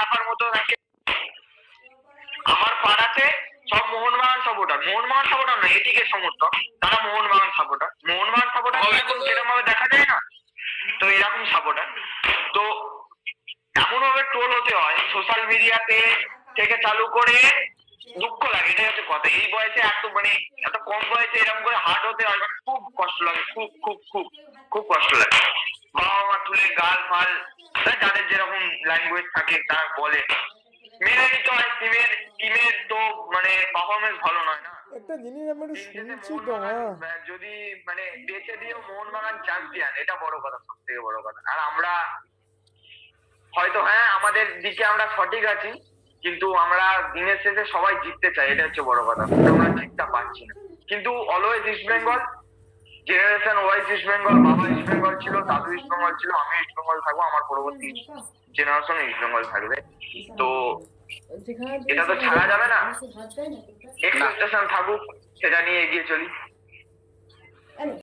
থাকার মতো নাকি আমার পাড়াতে সব মোহনবাগান সাপোর্টার। মোহনবাগান সাপোর্টার না এটিকে সমর্থক। তারা মোহনবাগান সাপোর্টার। মোহনবাগান সাপোর্টার। সেরকম ভাবে দেখা যায় না? তো এরকম সাপোর্টার। তো এমন ভাবে ট্রোল হতে হয় সোশ্যাল মিডিয়াতে থেকে চালু করে দুঃখ লাগে এটাই হচ্ছে কথা। এই বয়সে এত মানে এত কম বয়সে এরকম করে হার্ড হতে হয় মানে খুব কষ্ট লাগে খুব খুব খুব খুব কষ্ট লাগে। গাল ফাল যাদের যেরকম ল্যাঙ্গুয়েজ থাকে তারা বলে। মেনে নিতে হয় টিমের টিমের তো মানে পারফরমেন্স ভালো নয় না। একটা জিনিস আমি একটু শুনছি তো হ্যাঁ। যদি মানে বেঁচে দিয়েও মোহনবাগান চ্যাম্পিয়ন এটা বড় কথা সব থেকে বড় কথা। আর আমরা হয়তো হ্যাঁ আমাদের দিকে আমরা সঠিক আছি কিন্তু আমরা দিনের শেষে সবাই জিততে চাই এটা হচ্ছে বড় কথা। আমরা জিততে পারছি না। কিন্তু always East Bengal generation wise East Bengal বাবা ইস্ট বেঙ্গল ছিল দাদু ইস্ট বেঙ্গল ছিল আমি ইস্ট বেঙ্গল থাকব আমার পরবর্তী জেনারেশন ইস্ট বেঙ্গল থাকবে তো এটা তো ছাড়া যাবে না। এক্সপেক্টেশন থাকুক সেটা নিয়ে এগিয়ে চলি